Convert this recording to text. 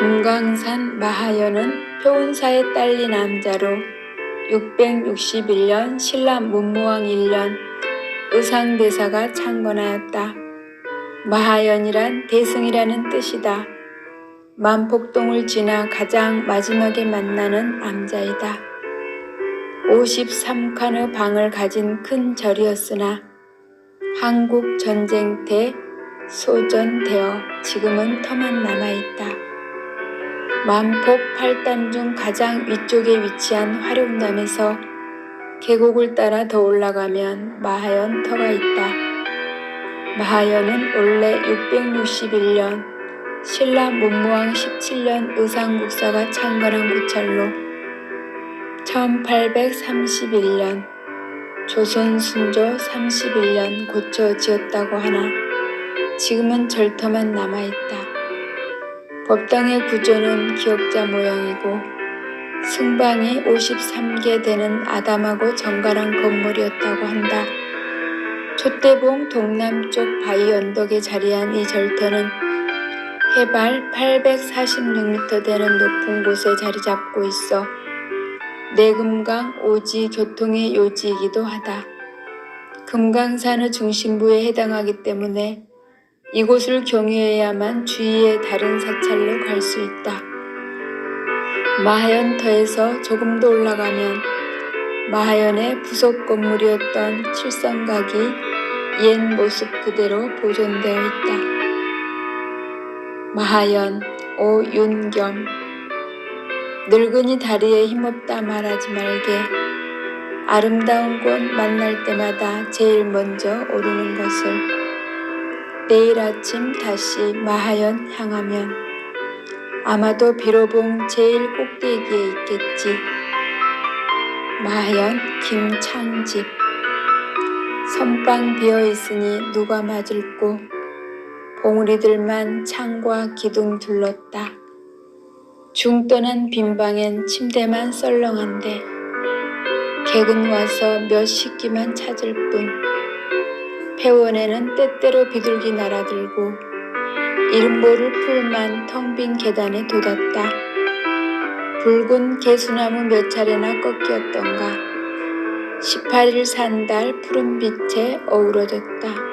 금강산 마하연은 표운사에 딸린 남자로 661년 신라 문무왕 1년 의상대사가 창건하였다. 마하연이란 대승이라는 뜻이다. 만폭동을 지나 가장 마지막에 만나는 암자이다. 53칸의 방을 가진 큰 절이었으나 한국 전쟁 때 소전되어 지금은 터만 남아있다. 만폭 8단 중 가장 위쪽에 위치한 화룡담에서 계곡을 따라 더 올라가면 마하연 터가 있다. 마하연은 원래 661년 신라 문무왕 17년 의상국사가 창건한 고찰로 1831년 조선 순조 31년 고쳐 지었다고 하나 지금은 절터만 남아있다. 법당의 구조는 기역자 모양이고 승방이 53개 되는 아담하고 정갈한 건물이었다고 한다. 촛대봉 동남쪽 바위 언덕에 자리한 이 절터는 해발 846m 되는 높은 곳에 자리 잡고 있어 내금강 오지 교통의 요지이기도 하다. 금강산의 중심부에 해당하기 때문에 이곳을 경유해야만 주위의 다른 사찰로 갈 수 있다. 마하연터에서 조금 더 올라가면 마하연의 부속 건물이었던 칠성각이 옛 모습 그대로 보존되어 있다. 마하연 오윤겸 늙은이 다리에 힘없다 말하지 말게 아름다운 곳 만날 때마다 제일 먼저 오르는 것을 내일 아침 다시 마하연 향하면 아마도 비로봉 제일 꼭대기에 있겠지. 마하연 김창집 선방 비어 있으니 누가 맞을꼬 봉우리들만 창과 기둥 둘렀다. 중 떠난 빈방엔 침대만 썰렁한데 객은 와서 몇 식기만 찾을 뿐 폐원에는 때때로 비둘기 날아들고 이름 모를 풀만 텅 빈 계단에 돋았다. 붉은 개수나무 몇 차례나 꺾였던가 18일 산달 푸른 빛에 어우러졌다.